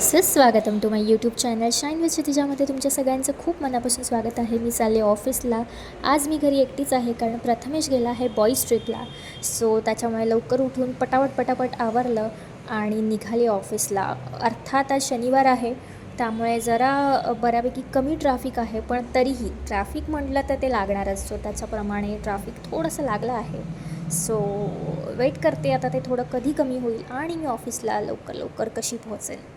सुस्वागतम to my YouTube channel shine with तिच्यामध्ये तुमच्या सगळ्यांचं खूप मनापासून स्वागत आहे. मी चालले ऑफिसला. आज मी घरी एकटीच आहे कारण प्रथमेश गेला आहे बॉईज ट्रिपला सो त्याच्यामुळे लवकर उठून पटापट पटापट आवरलं आणि निघाले ऑफिसला. अर्थात आज शनिवार आहे. त्यामुळे जरा बऱ्यापैकी कमी ट्रॅफिक आहे पण तरीही ट्रॅफिक म्हटलं तर ते लागणारच. सो त्याच्याप्रमाणे ट्रॅफिक थोडंसं लागलं आहे. सो वेट करते. आता ते थोडं कधी कमी होईल आणि मी ऑफिसला लवकर लवकर कशी पोहोचेल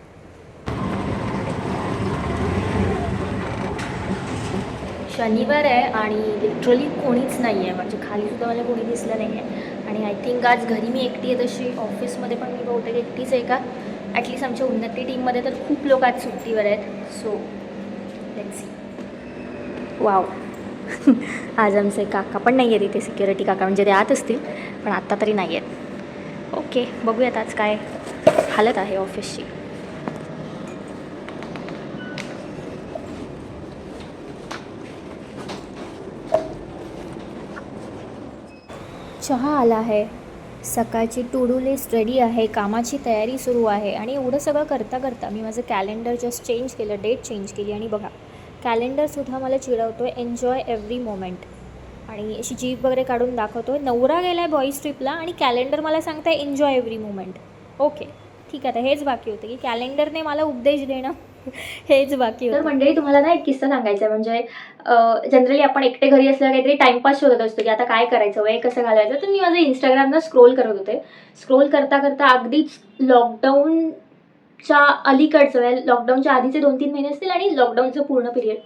शनिवार आहे आणि लिटरली कोणीच नाही आहे. म्हणजे खालीसुद्धा मला कोणी दिसलं नाही आहे. आणि आय थिंक आज घरी मी एकटी आहे तशी ऑफिसमध्ये पण मी बहुतेक एकटीच आहे का? ॲटलीस्ट आमच्या उन्नती टीममध्ये तर खूप लोक आज सुट्टीवर आहेत. सो लेट सी वाव आज आमचे काका पण नाही आहेत इथे सिक्युरिटी काका म्हणजे ते आत असतील पण आत्ता तरी नाही आहेत. ओके बघूयात आज काय हालत आहे ऑफिसची चहा आला आहे. सकाळची टू डू लिस्ट रेडी आहे. कामाची तयारी सुरू आहे. आणि एवढं सगळं करता करता मी माझं कॅलेंडर जस्ट चेंज केलं. डेट चेंज केली. आणि बघा कॅलेंडरसुद्धा मला चिडवतो आहे एन्जॉय एव्हरी मोमेंट आणि अशी जीप वगैरे काढून दाखवतो आहे नवरा गेला आहे बॉईज ट्रिपला आणि कॅलेंडर मला सांगताय आहे एन्जॉय एव्हरी मोमेंट ओके ठीक आहे आता हेच बाकी होतं की कॅलेंडरने मला उपदेश देणं हेच बाकी तर मंडळी तुम्हाला ना एक किस्सा सांगायचा आहे. म्हणजे जनरली आपण एकटे घरी असल्यावर काहीतरी टाइमपास शोधत असतो की आता काय करायचं वय कसं घालवायचं. तर मी माझं इंस्टाग्रामनं स्क्रोल करत होते. स्क्रोल करता करता अगदीच लॉकडाऊनच्या अलीकडचं म्हणजे लॉकडाऊनच्या आधीचे दोन तीन महिने असतील आणि लॉकडाऊनचं पूर्ण पिरियड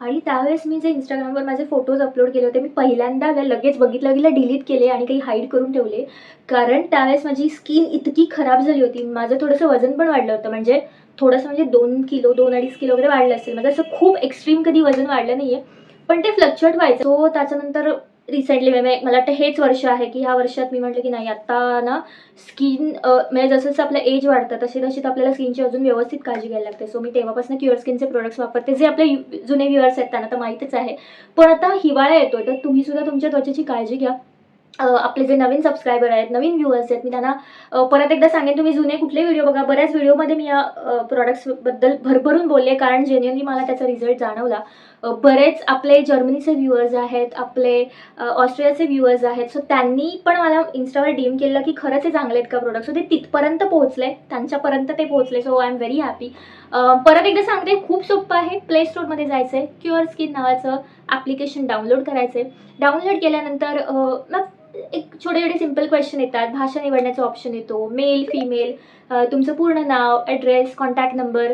आणि त्यावेळेस मी जे इंस्टाग्रामवर माझे फोटोज अपलोड केले होते मी पहिल्यांदा लगेच बघितलं गेलं डिलीट केले आणि काही हाईड करून ठेवले. कारण त्यावेळेस माझी स्किन इतकी खराब झाली होती. माझं थोडंसं वजन पण वाढलं होतं. म्हणजे थोडंसं म्हणजे दोन किलो दोन अडीच किलो वगैरे वाढलं असेल. म्हणजे असं खूप एक्स्ट्रीम कधी वजन वाढलं नाही आहे पण ते फ्लक्च्युएट व्हायचं. सो त्याच्यानंतर रिसेंटली म्हणजे मला वाटतं हेच वर्ष आहे की ह्या वर्षात मी म्हटलं की नाही आत्ता ना स्किन म्हणजे जसं जसं आपलं एज वाढतं तसे तशी आपल्याला स्किनची अजून व्यवस्थित काळजी घ्यायला लागते. सो मी तेव्हापासून क्युअर स्किनचे प्रोडक्ट्स वापरते. जे आपले यु- जुने व्ह्युअर्स आहेत त्यांना तर माहीतच आहे. पण आता हिवाळा येतोय तर तुम्ही सुद्धा तुमच्या त्वचेची काळजी घ्या. आपले जे नवीन सबस्क्रायबर आहेत नवीन व्ह्युअर्स आहेत मी त्यांना परत एकदा सांगेन तुम्ही जुने कुठले व्हिडिओ बघा. बऱ्याच व्हिडिओमध्ये मी या प्रोडक्ट्सबद्दल भरभरून बोलले कारण जेन्युअनली मला त्याचा रिझल्ट जाणवला. बरेच आपले जर्मनीचे व्ह्युअर्स आहेत आपले ऑस्ट्रेलियाचे व्ह्युअर्स आहेत. सो त्यांनी पण मला इन्स्टावर डीम केलं की खरंच हे चांगले आहेत का प्रोडक्ट सो ते तिथपर्यंत पोहोचले. त्यांच्यापर्यंत ते पोहोचले. So I am very happy परत एकदा सांगते खूप सोपं आहे. प्ले स्टोरमध्ये जायचं आहे क्युअर स्किन नावाचं ॲप्लिकेशन डाउनलोड करायचं आहे डाउनलोड केल्यानंतर मग एक छोटे छोटे सिंपल क्वेश्चन येतात. भाषा निवडण्याचा ऑप्शन येतो. मेल फीमेल तुमचं पूर्ण नाव ॲड्रेस कॉन्टॅक्ट नंबर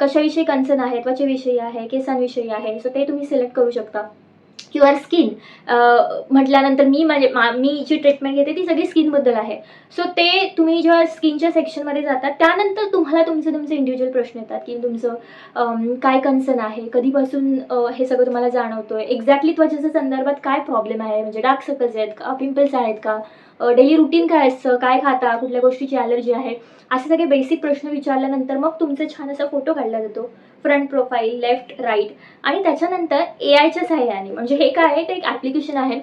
कशाविषयी कन्सर्न आहे त्वचेविषयी आहे केसांविषयी आहे सो ते तुम्ही सिलेक्ट करू शकता. क्युअर स्किन म्हटल्यानंतर मी म्हणजे मा- मी जी ट्रीटमेंट घेते ती सगळी स्किनबद्दल आहे. सो ते तुम्ही जेव्हा स्किनच्या सेक्शनमध्ये जातात त्यानंतर तुम्हाला तुमचे तुमचे इंडिव्हिज्युअल प्रश्न येतात की तुमचं काय कन्सर्न आहे? कधीपासून हे सगळं तुम्हाला जाणवतोय? एक्झॅक्टली त्वचेच्या संदर्भात काय प्रॉब्लेम आहे? म्हणजे डार्क सर्कल्स आहेत का? पिंपल्स आहेत का? डेली रुटीन काय असतं? काय खाता? कुठल्या गोष्टीची ॲलर्जी आहे? असे सगळे बेसिक प्रश्न विचारल्यानंतर मग तुमचा छान असा फोटो काढला जातो. फ्रंट प्रोफाईल लेफ्ट राईट आणि त्याच्यानंतर ए आयच्या सहाय्याने म्हणजे हे काय आहे? ते एक ॲप्लिकेशन आहे.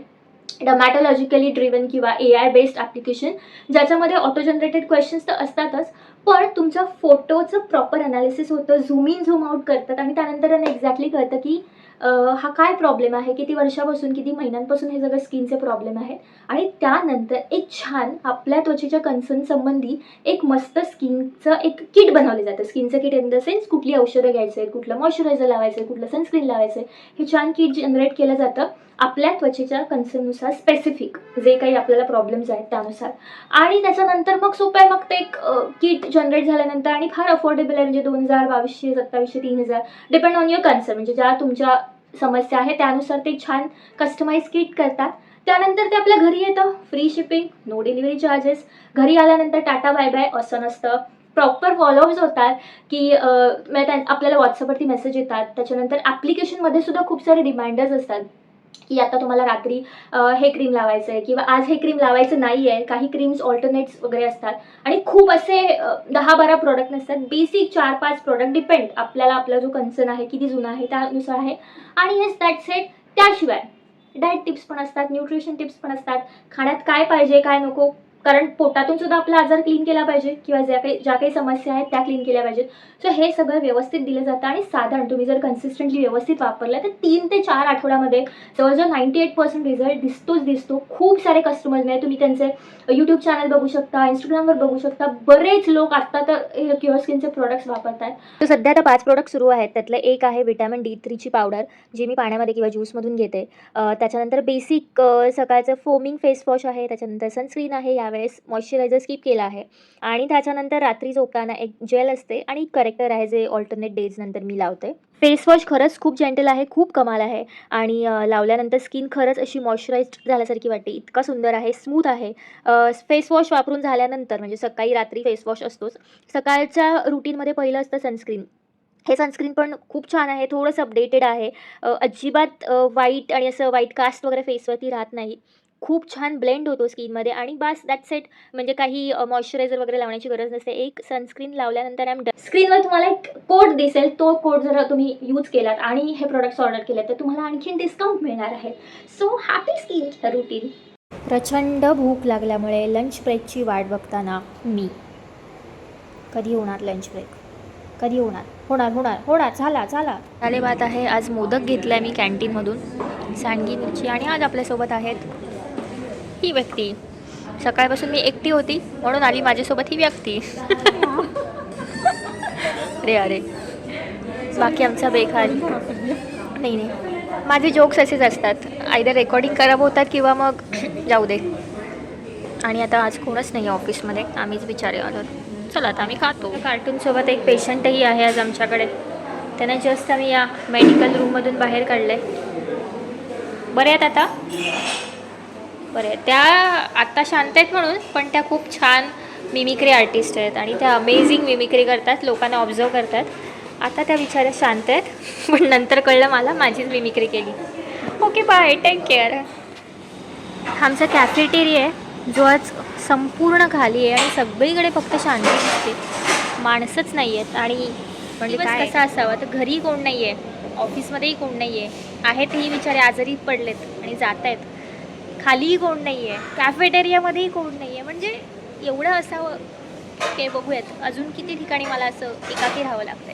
डमॅटोलॉजिकली ड्रिवन किंवा ए आय बेस्ड ॲप्लिकेशन ज्याच्यामध्ये ऑटो जनरेटेड क्वेश्चन्स तर असतातच पण तुमच्या फोटोचं प्रॉपर अनालिसिस होतं झूम इन झूम आउट करतात आणि त्यानंतर एक्झॅक्टली कळतं की हा काय प्रॉब्लेम आहे? किती वर्षापासून किती महिन्यांपासून हे सगळं स्किनचे प्रॉब्लेम आहेत? आणि त्यानंतर एक छान आपल्या त्वचेच्या कन्सर्न संबंधी एक मस्त स्किनचं एक किट बनवलं जातं. स्किनचं किट इन द सेन्स कुठली औषधं घ्यायचं आहे कुठलं मॉइश्चरायझर लावायचं आहे कुठलं सनस्क्रीन लावायचं आहे हे छान किट जनरेट केलं जातं आपल्या त्वचेच्या कन्सर्ननुसार स्पेसिफिक जे काही आपल्याला प्रॉब्लेम्स आहेत त्यानुसार. आणि त्याच्यानंतर मग सोपं आहे मग ते एक किट जनरेट झाल्यानंतर आणि फार अफोर्डेबल आहे. म्हणजे दोन हजार बावीसशे सत्तावीसशे तीन हजार डिपेंड ऑन युअर कन्सर्न म्हणजे ज्या तुमच्या समस्या आहे त्यानुसार ते छान कस्टमाइज किट करतात. त्यानंतर ते आपल्या घरी येतं. Free shipping no delivery charges घरी आल्यानंतर टाटा बाय बाय असं नसतं. प्रॉपर फॉलोअप्स होतात की म्हणजे त्या- आपल्याला व्हॉट्सअपवरती मेसेज येतात. त्याच्यानंतर ॲप्लिकेशनमध्ये सुद्धा खूप सारे रिमाइंडर्स असतात. की आता तुम्हाला रात्री हे क्रीम लावायचं आहे किंवा आज हे क्रीम लावायचं नाही आहे काही क्रीम्स ऑल्टरनेट्स वगैरे असतात. आणि खूप असे दहा बारा प्रोडक्ट नसतात बेसिक चार पाच प्रोडक्ट डिपेंड आपल्याला आपला जो कन्सर्न आहे किती जुना आहे त्यानुसार आहे. आणि हेच दॅट सेट त्याशिवाय डाएट टिप्स पण असतात न्यूट्रिशन टिप्स पण असतात. खाण्यात काय पाहिजे काय नको कारण पोटातून सुद्धा आपला आजार क्लीन केला पाहिजे किंवा ज्या काही ज्या काही समस्या आहेत त्या क्लीन केल्या पाहिजेत. सो हे सगळं व्यवस्थित दिलं जातं आणि साधारण तुम्ही जर कन्सिस्टंटली व्यवस्थित वापरलं तर तीन ते चार आठवड्यामध्ये जवळजवळ नाईंटी एट पर्सेंट रिझल्ट दिसतोच दिसतो. खूप सारे कस्टमर्स म्हणजे नाही तुम्ही त्यांचे यूट्यूब चॅनल बघू शकता इंस्टाग्रामवर बघू शकता. बरेच लोक आत्ता तर क्युअर स्किनचे प्रोडक्ट्स वापरतात. तर सध्या आता पाच प्रोडक्ट सुरू आहेत. त्यातलं एक आहे विटॅमिन डी थ्रीची पावडर जी मी पाण्यामध्ये किंवा ज्यूसमधून घेते. त्याच्यानंतर बेसिक सकाळचं फोमिंग फेस वॉश आहे त्याच्यानंतर सनस्क्रीन आहे या वेळेस मॉइश्चरायझर स्किप केला आहे. आणि त्याच्यानंतर रात्री झोपताना एक जेल असते आणि करेक्टर आहे जे ऑल्टरनेट डेज नंतर मी लावते. फेस वॉश खरंच खूप जेंटल आहे खूप कमाल आहे. आणि लावल्यानंतर स्किन खरंच अशी मॉइश्चराईज्ड झाल्यासारखी वाटते. इतका सुंदर आहे स्मूथ आहे. फेस वॉश वापरून झाल्यानंतर म्हणजे सकाळी रात्री फेस वॉश असतोच. सकाळच्या रुटीनमध्ये पहिलं असतं सनस्क्रीन हे सनस्क्रीन पण खूप छान आहे थोडंसं अपडेटेड आहे. अजिबात वाईट आणि असं वाईट कास्ट वगैरे फेसवरती राहत नाही. खूप छान ब्लेंड होतो स्किनमध्ये आणि बास दॅट सेट म्हणजे काही मॉइश्चरायझर वगैरे लावण्याची गरज नसते. एक सनस्क्रीन लावल्यानंतर आम स्क्रीनवर तुम्हाला एक कोड दिसेल. तो कोड जर तुम्ही यूज केलात आणि हे प्रोडक्ट्स ऑर्डर केले तर तुम्हाला आणखीन डिस्काउंट मिळणार आहे. सो हॅपी स्किन रुटीन प्रचंड भूक लागल्यामुळे लंच ब्रेकची वाट बघताना मी. कधी होणार लंच ब्रेक कधी होणार? होणार होणार होणार. झाला झाला. झाले बात आहे. आज मोदक घेतला आहे मी कॅन्टीनमधून सांडगी मिरची आणि आज आपल्यासोबत आहेत ही व्यक्ती. सकाळपासून मी एकटी होती म्हणून आली माझ्यासोबत ही व्यक्ती. अरे अरे. बाकी आमचा बेकार. नाही नाही. माझे जोक्स असेच असतात. आयदर रेकॉर्डिंग खराब होतात किंवा मग जाऊ दे. आणि आता आज कोणच नाही आहे ऑफिसमध्ये आम्हीच बिचारे आलो चला आता आम्ही खातो. कार्टूनसोबत एक पेशंटही आहे आज आमच्याकडे. त्यांना जस्ट आम्ही या मेडिकल रूममधून बाहेर काढलं आहे बरे आहेत आता? बरे त्या आत्ता शांत आहेत म्हणून पण त्या खूप छान मिमिक्री आर्टिस्ट आहेत आणि त्या अमेझिंग मिमिक्री करतात लोकांना ऑब्झर्व करतात. आता त्या बिचाऱ्या शांत आहेत पण नंतर कळलं मला माझीच मिमिक्री केली. ओके बाय टेक केअर आमचा कॅफेटेरिया आहे जो आज संपूर्ण खाली आहे आणि सगळीकडे फक्त शांती दिसते. माणसंच नाही आहेत आणि म्हणजे काय? कसा असावा? तर घरी कोण नाही आहे ऑफिसमध्येही कोण नाही आहे आहेत ही बिचारे आजारी पडलेत आणि जात आहेत खालीही कोण नाही आहे कॅफेटेरियामध्येही कोण नाही आहे म्हणजे एवढं असावं. ओके बघूयात. अजून किती ठिकाणी मला असं एकाकी राहावं लागतंय.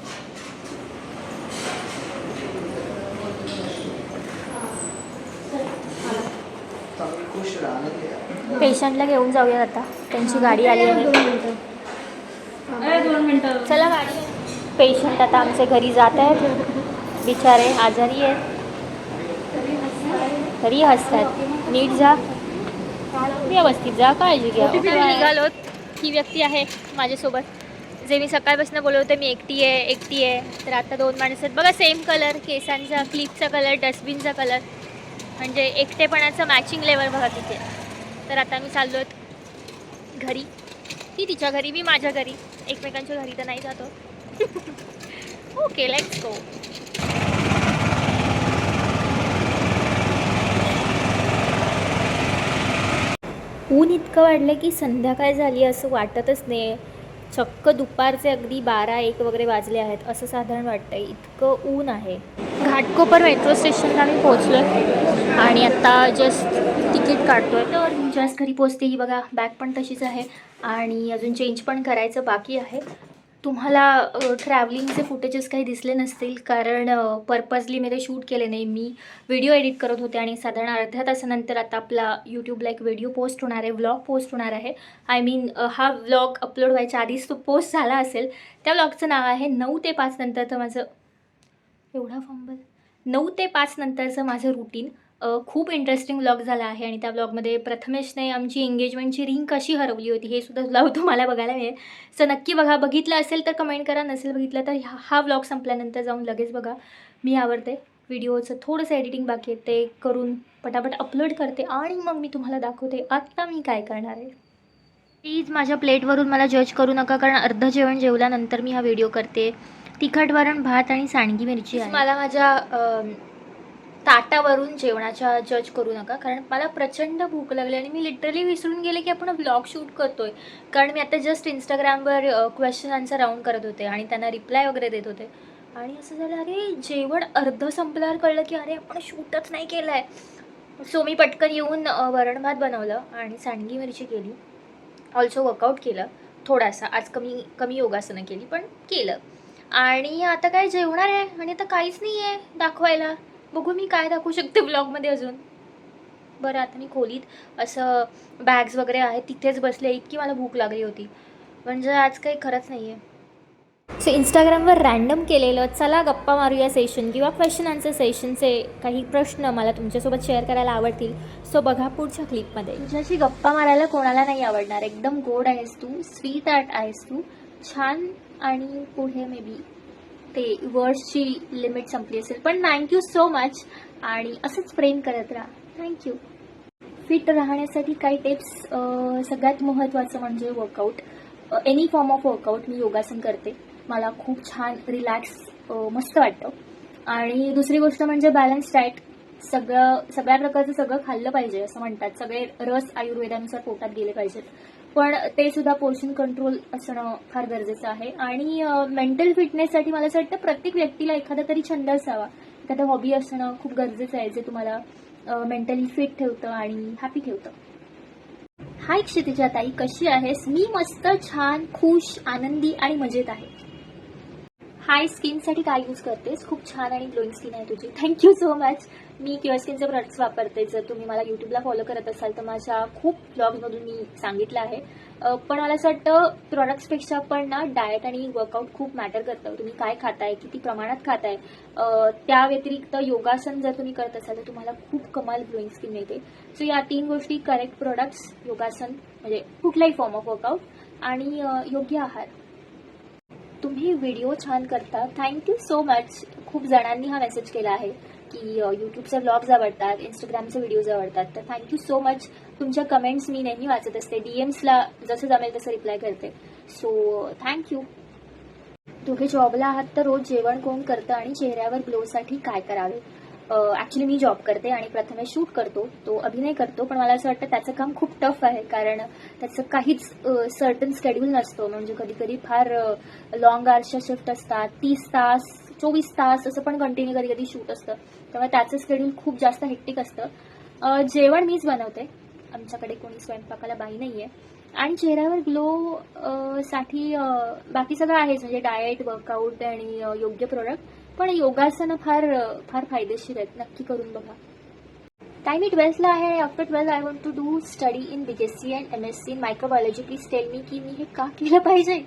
खुश राहणं पेशंटला घेऊन जाऊयात आता. त्यांची गाडी आली आहे. चला गाडी. पेशंट आता आमचे घरी जात आहेत. बिचारे आजारी आहेत. तरी हसतात. नीट जा. व्यवस्थित जा काळजी घ्या. निघालोत. ही व्यक्ती आहे माझ्यासोबत. जे मी सकाळपासून बोलत होते मी एकटी आहे एकटी आहे. तर आता दोन माणसं आहेत. बघा सेम कलर केसांचा क्लिपचा कलर डस्टबिनचा कलर म्हणजे एकटेपणाचं मॅचिंग लेवल बघा तिथे. तर आता मी चाललो घरी. ती तिच्या घरी मी माझ्या घरी. एकमेकांच्या घरी तर नाही जातो. ओके लेट्स गो ऊन इतकं वाढलं की संध्याकाळ झाली असं वाटतच नाही. चक्क दुपारचे अगदी बारा एक वगैरे वाजले आहेत असं साधारण वाटतं इतकं ऊन आहे. घाटकोपर मेट्रो स्टेशनला मी पोहोचलो आणि आता जस्ट तिकीट काढतोय. तर जस्ट घरी पोचते ही बघा. बॅग पण तशीच आहे. आणि अजून चेंज पण करायचं बाकी आहे. तुम्हाला ट्रॅव्हलिंगचे फुटेजेस काही दिसले नसतील कारण पर्पजली मी ते शूट केले नाही. मी व्हिडिओ एडिट करत होते आणि साधारण अर्ध्या तासानंतर आता आपला यूट्यूबला एक व्हिडिओ पोस्ट होणार आहे व्लॉग पोस्ट होणार आहे. आय मीन हा व्लॉग अपलोड व्हायच्या आधीच तो पोस्ट झाला असेल. त्या व्लॉगचं नाव आहे नऊ ते पाच नंतरचं माझं एवढा फंबल नऊ ते पाच नंतरचं माझं रुटीन खूप इंटरेस्टिंग व्लॉग झाला आहे आणि त्या व्लॉगमध्ये प्रथमेशने आमची एंगेजमेंटची रिंग कशी हरवली होती हे सुद्धा व्लॉग तुम्हाला बघायला मिळेल. सो नक्की बघा. बघितलं असेल तर कमेंट करा. नसेल बघितलं तर हा व्लॉग संपल्यानंतर जाऊन लगेच बघा. मी आवडते व्हिडिओचं थोडंसं एडिटिंग बाकी आहे. ते करून पटापट अपलोड करते आणि मग मी तुम्हाला दाखवते आत्ता मी काय करणार आहे. प्लीज माझ्या प्लेटवरून मला जज करू नका कारण अर्ध जेवण जेवल्यानंतर मी हा व्हिडिओ करते. तिखट वरण भात आणि सांडगी मिरची मला माझ्या ताटावरून जेवणाच्या जज करू नका. कारण मला प्रचंड भूक लागली आणि मी लिटरली विसरून गेले की आपण व्लॉग शूट करतोय. कारण मी आता जस्ट इंस्टाग्रामवर क्वेश्चन आन्सर राऊंड करत होते आणि त्यांना रिप्लाय वगैरे देत होते. आणि असं झालं अरे जेवण अर्ध संपल्यावर कळलं की अरे आपण शूटच नाही केलं आहे सो मी पटकन येऊन वरण भात बनवलं आणि सांडगी मिरची केली. ऑल्सो वर्कआउट केलं थोडासा. आज कमी कमी योगासनं केली पण केलं. आणि आता काय जेवणार आहे? आणि आता काहीच नाही आहे दाखवायला. बघू मी काय दाखवू शकते ब्लॉगमध्ये अजून. बरं आता मी खोलीत असं बॅग्स वगैरे आहेत तिथेच बसले इतकी मला भूक लागली होती. म्हणजे आज काही खरंच नाही आहे सो इंस्टाग्रामवर रॅन्डम केलेलं चला गप्पा मारूया सेशन किंवा क्वेश्चन आन्सर सेशनचे काही प्रश्न मला तुमच्यासोबत शेअर करायला आवडतील. सो बघा पुढच्या क्लिपमध्ये तुझ्याशी गप्पा मारायला कोणाला नाही आवडणार. एकदम गोड आहेस तू स्वीट आर्ट आहेस तू. छान आणि पुढे मे बी ते वर्ड्सची लिमिट संपली असेल. पण थँक्यू सो मच आणि असंच प्रेम करत राहा. थँक्यू फिट राहण्यासाठी काही टिप्स सगळ्यात महत्त्वाचं म्हणजे workout any form of workout मी योगासन करते. मला खूप छान रिलॅक्स मस्त वाटतं. आणि दुसरी गोष्ट म्हणजे बॅलन्स डाएट सगळं सगळ्या प्रकारचं सगळं खाल्लं पाहिजे असं म्हणतात. सगळे रस आयुर्वेदानुसार पोटात गेले पाहिजेत. पण ते सुद्धा पोर्शन कंट्रोल असणं फार गरजेचं आहे. आणि मेंटल फिटनेससाठी मला असं वाटतं प्रत्येक व्यक्तीला एखादा तरी छंद असावा. एखादा हॉबी असणं खूप गरजेचं आहे जे तुम्हाला मेंटली फिट ठेवतं आणि हॅपी ठेवतं. हाय क्षितिजा ताई कशी आहेस? मी मस्त छान खुश आनंदी आणि मजेत आहे. हाय स्किनसाठी काय यूज करतेस? खूप छान आणि ग्लोईंग स्किन आहे तुझी. थँक्यू सो मच मी क्युअर स्किनचे प्रोडक्ट्स वापरते. जर तुम्ही मला यूट्यूबला फॉलो करत असाल तर माझ्या खूप ब्लॉगमधून मी सांगितलं आहे. पण मला असं वाटतं प्रॉडक्ट्सपेक्षा पण ना डाएट आणि वर्कआउट खूप मॅटर करतं. तुम्ही काय खाताय किती प्रमाणात खाताय त्या व्यतिरिक्त योगासन जर तुम्ही करत असाल तर तुम्हाला खूप कमाल ग्लोईंग स्किन मिळते. सो या तीन गोष्टी करेक्ट प्रोडक्ट्स योगासन म्हणजे कुठलाही फॉर्म ऑफ वर्कआउट आणि योग्य आहार. तुम्ही व्हिडिओ छान करता. थँक्यू सो मच खूप जणांनी हा मेसेज केला आहे की यूट्यूबचे ब्लॉग्स आवडतात इंस्टाग्रामचे व्हिडिओज आवडतात. तर थँक्यू सो मच तुमच्या कमेंट्स मी नेहमी वाचत असते. डी एम्सला जसं जमेल तसं रिप्लाय करते. सो थँक्यू तुम्ही जॉबला आहात तर रोज जेवण कोण करतं आणि चेहऱ्यावर ग्लोसाठी काय करावे? ॲक्च्युली मी जॉब करते आणि प्रथमे शूट करतो. तो अभिनय करतो पण मला असं वाटतं त्याचं काम खूप टफ आहे कारण त्याचं काहीच सर्टन स्केड्यूल नसतो. म्हणजे कधी कधी फार लॉंग आर्सच्या शिफ्ट असतात तीस तास चोवीस तास असं पण कंटिन्यू कधी कधी शूट असतं. त्यामुळे त्याचं स्केड्यूल खूप जास्त हेक्टिक असतं. जेवण मीच बनवते. आमच्याकडे कोणी स्वयंपाकाला बाई नाही आहे आणि चेहऱ्यावर ग्लो साठी बाकी सगळं आहेच. म्हणजे डाएट वर्कआउट आणि योग्य प्रोडक्ट पण योगासनं फार फार फायदेशीर आहेत. नक्की करून बघा. टाइम मी ट्वेल्थला आहे. After twelfth I want to do study in B S C and M S C in microbiology please tell me की मी हे का केलं पाहिजे?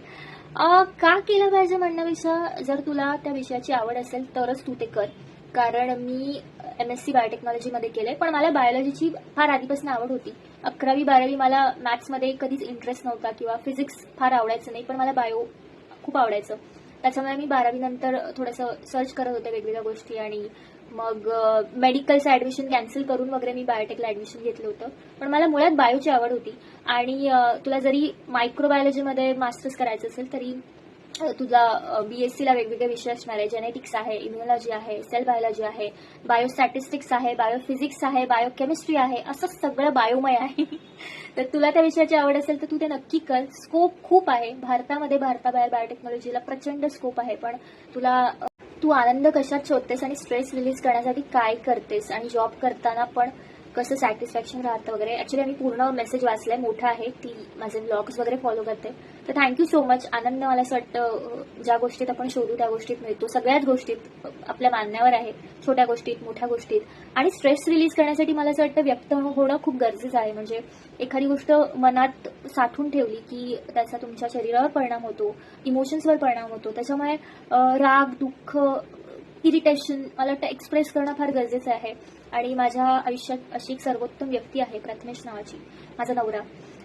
का केलं पाहिजे म्हणण्यापेक्षा जर तुला त्या विषयाची आवड असेल तरच तू ते कर. कारण मी एम एस सी बायोटेक्नॉलॉजीमध्ये केलंय. पण मला बायोलॉजीची फार आधीपासून आवड होती. अकरावी बारावी मला मॅथ्समध्ये कधीच इंटरेस्ट नव्हता किंवा फिजिक्स फार आवडायचं नाही पण मला बायो खूप आवडायचं. त्याच्यामुळे मी बारावीनंतर थोडंसं सर्च करत होते वेगवेगळ्या गोष्टी आणि मग मेडिकलचं ॲडमिशन कॅन्सल करून वगैरे मी बायोटेकला ॲडमिशन घेतलं होतं. पण मला मुळात बायोची आवड होती आणि तुला जरी मायक्रोबायोलॉजीमध्ये मास्टर्स करायचं असेल तरी तुझा बी एस सीला वेगवेगळे विषय असणार आहे जेनेटिक्स आहे इम्युनॉलॉजी आहे सेल बायोलॉजी आहे बायोस्टॅटिस्टिक्स आहे बायोफिजिक्स आहे बायोकेमिस्ट्री आहे असं सगळं बायोमय आहे. तर तुला त्या विषयाची आवड असेल तर तू ते नक्की कर. स्कोप खूप आहे. भारतामध्ये भारताबाहेर बायोटेक्नॉलॉजीला प्रचंड स्कोप आहे. पण तुला तू आनंद कशात शोधतेस आणि स्ट्रेस रिलीज करण्यासाठी काय करतेस आणि जॉब करताना पण कसं सॅटिस्फॅक्शन राहतं वगैरे. ॲक्च्युली मी पूर्ण मेसेज वाचलाय. मोठा आहे. ती माझे ब्लॉग्स वगैरे फॉलो करते. तर थँक्यू सो मच आनंद मला असं वाटतं ज्या गोष्टीत आपण शोधू त्या गोष्टीत मिळतो. सगळ्याच गोष्टीत आपल्या मानण्यावर आहे. छोट्या गोष्टीत मोठ्या गोष्टीत. आणि स्ट्रेस रिलीज करण्यासाठी मला असं वाटतं व्यक्त होणं खूप गरजेचं आहे. म्हणजे एखादी गोष्ट मनात साठून ठेवली की त्याचा तुमच्या शरीरावर परिणाम होतो इमोशन्सवर परिणाम होतो. त्याच्यामुळे राग दुःख इरिटेशन मला वाटतं एक्सप्रेस करणं फार गरजेचं आहे. आणि माझ्या आयुष्यात अशी एक सर्वोत्तम व्यक्ती आहे प्रथमेश नावाची माझा नवरा.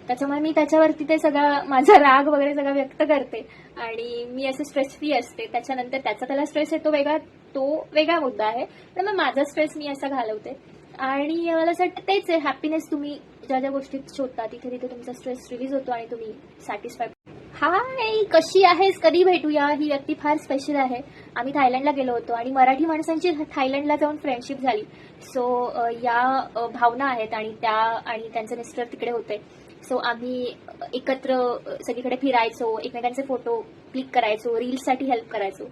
त्याच्यामुळे मी त्याच्यावरती ते सगळा माझा राग वगैरे सगळं व्यक्त करते आणि मी असं स्ट्रेस फ्री असते. त्याच्यानंतर त्याचा त्याला स्ट्रेस येतो वेगळा तो वेगळा मुद्दा आहे. पण मग माझा स्ट्रेस मी असा घालवते. आणि मला असं वाटतं तेच आहे हॅपीनेस तुम्ही ज्या ज्या गोष्टीत शोधता तिथे तिथे तुमचा स्ट्रेस रिलीज होतो आणि तुम्ही सॅटिस्फाय हाय कशी आहेस? कधी भेटूया? ही व्यक्ती फार स्पेशल आहे. आम्ही थायलंडला गेलो होतो आणि मराठी माणसांची थायलंडला जाऊन फ्रेंडशिप झाली. सो या भावना आहेत आणि त्या आणि त्यांचे मिस्टर तिकडे होते. सो आम्ही एकत्र सगळीकडे फिरायचो एकमेकांचे फोटो क्लिक करायचो रील्ससाठी हेल्प करायचो.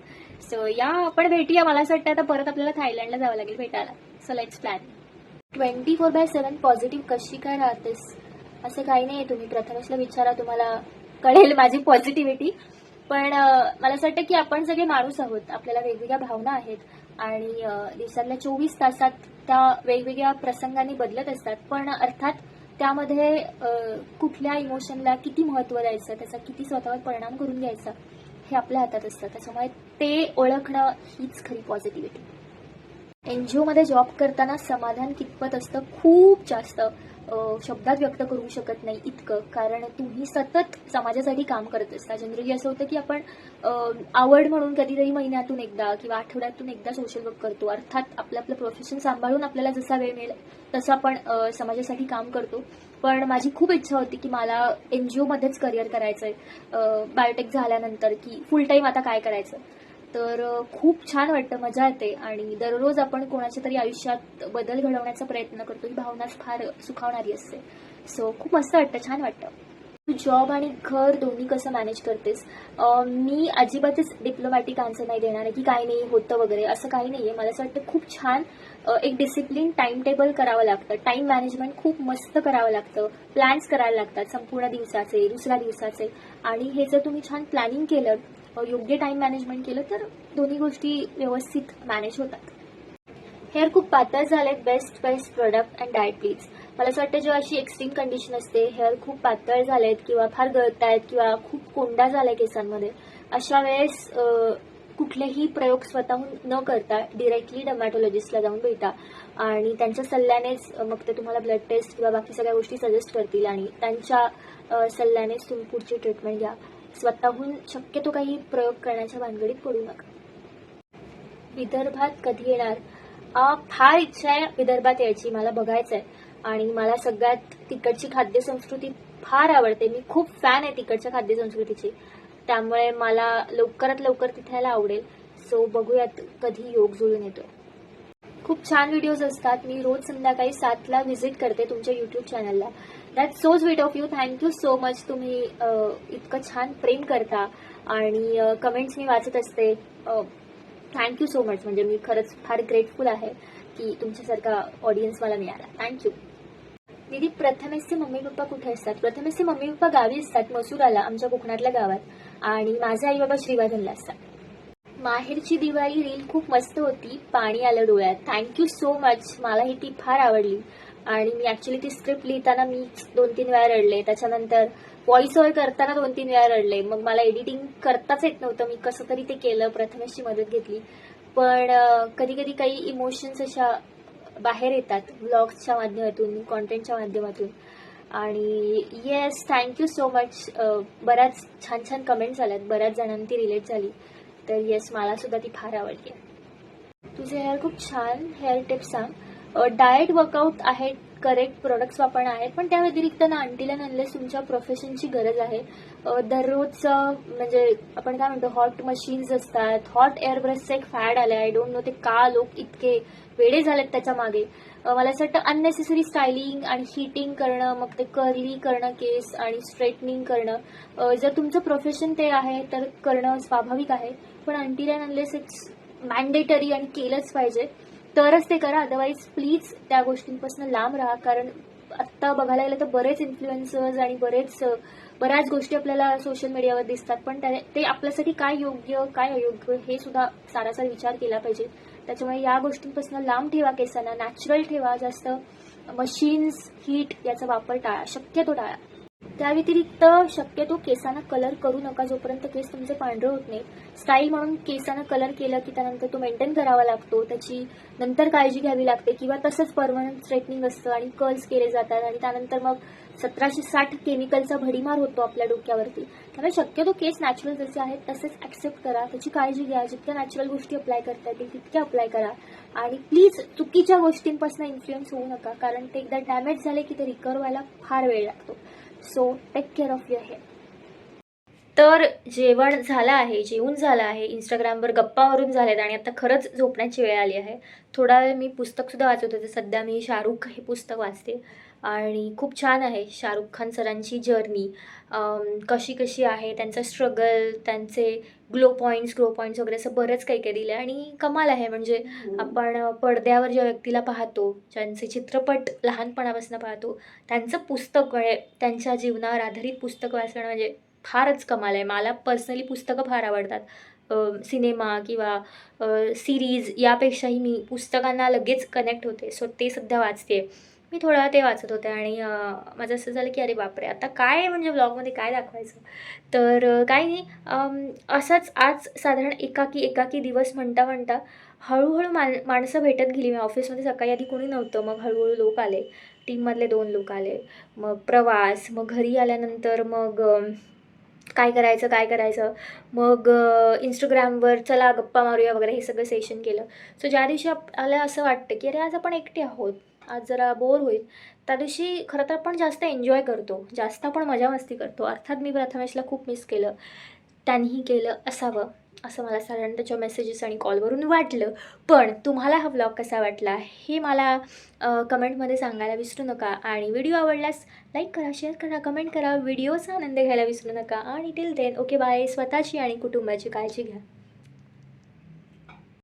सो या आपण भेटूया. मला असं वाटतं आता परत आपल्याला थायलंडला जावं लागेल भेटायला. So let's plan twenty four by seven positive कशी काय राहतेस? असं काही नाही आहे तुम्ही. प्रथमेशला विचारा तुम्हाला. कळेल माझी पॉझिटिव्हिटी पण मला असं वाटतं की आपण सगळे माणूस आहोत. आपल्याला वेगवेगळ्या भावना आहेत. आणि दिवसातल्या चोवीस तासात त्या वेगवेगळ्या प्रसंगांनी बदलत असतात. पण अर्थात त्यामध्ये कुठल्या इमोशनला किती महत्त्व द्यायचं? त्याचा किती स्वतःवर परिणाम करून घ्यायचा? हे आपल्या हातात असतं. त्याच्यामुळे ते ओळखणं हीच खरी पॉझिटिव्हिटी एन जी ओमध्ये जॉब करताना समाधान कितपत असतं? खूप जास्त शब्दात व्यक्त करू शकत नाही इतकं. कारण तुम्ही सतत समाजासाठी काम करत असता. जनरली असं होतं की आपण आवड म्हणून कधीतरी महिन्यातून एकदा किंवा आठवड्यातून एकदा सोशल वर्क करतो. अर्थात आपलं आपलं प्रोफेशन सांभाळून आपल्याला जसा वेळ मिळेल तसं आपण समाजासाठी काम करतो. पण माझी खूप इच्छा होती की मला एन जी ओमध्येच करिअर करायचं आहे बायोटेक झाल्यानंतर की फुल टाईम आता काय करायचं? तर खूप छान वाटतं मजा येते. आणि दररोज आपण कोणाच्या तरी आयुष्यात बदल घडवण्याचा प्रयत्न करतो ही भावनाच फार सुखावणारी असते. सो खूप मस्त वाटतं छान वाटतं. तू जॉब आणि घर दोन्ही कसं मॅनेज करतेस? मी अजिबातच डिप्लोमॅटिक आन्सर नाही देणार आहे की काही नाही होतं वगैरे असं काही नाही आहे मला असं वाटतं खूप छान एक डिसिप्लिन टाइम टेबल करावं लागतं. टाइम मॅनेजमेंट खूप मस्त करावं लागतं. प्लॅन्स करायला लागतात संपूर्ण दिवसाचे दुसऱ्या दिवसाचे. आणि हे जर तुम्ही छान प्लॅनिंग केलं योग्य टाइम मॅनेजमेंट केलं तर दोन्ही गोष्टी व्यवस्थित मॅनेज होतात. हेअर खूप पातळ झालेत best best product and diet please मला असं वाटतं जेव्हा अशी एक्स्ट्रीम कंडिशन असते हेअर खूप पातळ झालेत किंवा फार गळत आहेत किंवा खूप कोंडा झालाय केसांमध्ये अशा वेळेस कुठलेही प्रयोग स्वतःहून न करता डिरेक्टली डर्मॅटोलॉजिस्टला जाऊन भेटा. आणि त्यांच्या सल्ल्यानेच मग ते तुम्हाला ब्लड टेस्ट किंवा बाकी सगळ्या गोष्टी सजेस्ट करतील आणि त्यांच्या सल्ल्यानेच तुम्ही पुढची ट्रीटमेंट घ्या. स्वतःहून शक्यतो काही प्रयोग करण्याच्या भानगडीत पडू नका. विदर्भात कधी येणार? फार इच्छा आहे विदर्भात यायची. मला बघायचं आहे आणि मला सगळ्यात तिकडची खाद्यसंस्कृती फार आवडते. मी खूप फॅन आहे तिकडच्या खाद्यसंस्कृतीची. त्यामुळे मला लवकरात लवकर तिथे यायला आवडेल. सो बघूयात कधी योग जुळून येतोय खूप छान व्हिडिओज असतात. मी रोज संध्याकाळी सातला व्हिजिट करते तुमच्या युट्यूब चॅनलला that so sweet of you thank you so much तुम्ही इतकं छान प्रेम करता. आणि कमेंट्स मी वाचत असते. थँक्यू सो मच म्हणजे मी खरंच फार ग्रेटफुल आहे की तुमच्यासारखा ऑडियन्स मला मिळाला. थँक्यू दीदी प्रथमेशचे मम्मी पप्पा कुठे असतात? प्रथमेशचे मम्मी पप्पा गावी असतात मसुराला आमच्या कोकणातल्या गावात. आणि माझे आई बाबा श्रीवर्धनला असतात. माहेरची दिवाळी रील खूप मस्त होती. पाणी आलं डोळ्यात. थँक्यू सो मच मला ही ती फार आवडली. आणि मी ऍक्च्युली ती स्क्रिप्ट लिहिताना मी दोन तीन वेळा रडले. त्याच्यानंतर व्हॉइस ओव्हर करताना दोन तीन वेळा रडले. मग मला एडिटिंग करताच येत नव्हतं. मी कसं तरी ते केलं. प्रथमेशची मदत घेतली. पण कधी कधी काही इमोशन्स अशा बाहेर येतात. ब्लॉग्सच्या माध्यमातून कॉन्टेंटच्या माध्यमातून. आणि येस थँक्यू सो मच बऱ्याच छान छान कमेंट्स आल्यात. बऱ्याच जणांनी ती रिलेट झाली. तर येस मला सुद्धा ती फार आवडली. तुझे हेअर खूप छान हेअर टिप्स सांग. डाएट वर्कआउट आहेत करेक्ट प्रोडक्ट्स वापरणं आहेत पण त्या व्यतिरिक्त ना अंटीला अनलेस तुमच्या प्रोफेशनची गरज आहे. दररोज म्हणजे आपण काय म्हणतो हॉट मशीन्स असतात हॉट एअर ब्रशचं एक फॅड आलं आय डोंट नो ते का लोक इतके वेडे झालेत त्याच्यामागे. मला असं वाटतं अननेसेसरी स्टायलिंग आणि हिटिंग करणं मग ते कर्ली करणं केस आणि स्ट्रेटनिंग करणं जर तुमचं प्रोफेशन ते आहे तर करणं स्वाभाविक आहे. पण until and unless it's mandatory आणि केलंच पाहिजे तरच ते करा. अदरवाईज प्लीज त्या गोष्टींपासून लांब राहा. कारण आत्ता बघायला गेलं तर बरेच इन्फ्लुएन्सर्स आणि बरेच बऱ्याच गोष्टी आपल्याला सोशल मीडियावर दिसतात. पण त्या- ते आपल्यासाठी काय योग्य काय अयोग्य हे सुद्धा सारासार विचार केला पाहिजे. त्याच्यामुळे या गोष्टींपासून लांब ठेवा केसांना. नॅचरल ठेवा. जास्त मशीन्स हीट याचा वापर टाळा. शक्यतो टाळा. त्या व्यतिरिक्त शक्यतो केसांना कलर करू नका जोपर्यंत केस तुमचे पांढरे होत नाही स्टाईल म्हणून केसांना कलर केलं की त्यानंतर तो मेंटेन करावा लागतो. त्याची नंतर काळजी घ्यावी लागते किंवा तसंच परमनंट स्ट्रेटनिंग असतं आणि कर्ल्स केले जातात आणि त्यानंतर मग सतराशे साठ केमिकलचा भडीमार होतो आपल्या डोक्यावरती. त्यामुळे शक्यतो केस नॅचरल जसे आहेत तसेच ऍक्सेप्ट करा. त्याची काळजी घ्या. जितक्या नॅचरल गोष्टी अप्लाय करता येतील तितक्या अप्लाय करा. आणि प्लीज चुकीच्या गोष्टींपासून इन्फ्लुएन्स होऊ नका कारण ते एकदा डॅमेज झाले की ते रिकवर व्हायला फार वेळ लागतो. So take care of your hair. तर जेवण झालं आहे जेवून झालं आहे इंस्टाग्रामवर गप्पावरून झालेत आणि आता खरंच झोपण्याची वेळ आली आहे. थोडा वेळ मी पुस्तकसुद्धा वाचत होते सध्या मी शाहरुख हे पुस्तक वाचते. आणि खूप छान आहे शाहरुख खान सरांची जर्नी कशी कशी आहे त्यांचं स्ट्रगल त्यांचे ग्लो पॉईंट्स ग्लो पॉईंट्स वगैरे असं बरंच काही काही दिलं आहे आणि कमाल आहे. म्हणजे आपण पडद्यावर ज्या व्यक्तीला पाहतो ज्यांचे चित्रपट लहानपणापासून पाहतो त्यांचं पुस्तक म्हणजे त्यांच्या जीवनावर आधारित पुस्तकं वाचणं म्हणजे फारच कमाल आहे. मला पर्सनली पुस्तकं फार आवडतात. सिनेमा किंवा सिरीज यापेक्षाही मी पुस्तकांना लगेच कनेक्ट होते. सो ते सध्या वाचते मी थोडा ते वाचत होते आणि माझं असं झालं की अरे बापरे आता काय म्हणजे ब्लॉगमध्ये काय दाखवायचं? तर काही नाही असंच आज साधारण एकाकी एकाकी दिवस म्हणता म्हणता हळूहळू मान माणसं भेटत गेली. मी ऑफिसमध्ये सकाळी आधी कोणी नव्हतं. मग हळूहळू लोक आले. टीममधले दोन लोक आले. मग प्रवास मग घरी आल्यानंतर मग काय करायचं काय करायचं? मग इंस्टाग्रामवर चला गप्पा मारूया वगैरे हे सगळं सेशन केलं. सो ज्या दिवशी आपल्याला असं वाटतं की अरे आज आपण एकटे आहोत. आज जरा बोर होईल. त्या दिवशी खरं तर आपण जास्त एन्जॉय करतो. जास्त आपण मजा मस्ती करतो. अर्थात मी प्रथमेशला खूप मिस केलं. त्यांनीही केलं असावं असं मला साधारण त्याच्या मेसेजेस आणि कॉलवरून वाटलं. पण तुम्हाला हा ब्लॉग कसा वाटला हे मला कमेंटमध्ये सांगायला विसरू नका. आणि व्हिडिओ आवडल्यास लाईक करा शेअर करा कमेंट करा. व्हिडिओचा आनंद घ्यायला विसरू नका. आणि टिल देन ओके बाय स्वतःची आणि कुटुंबाची काळजी घ्या.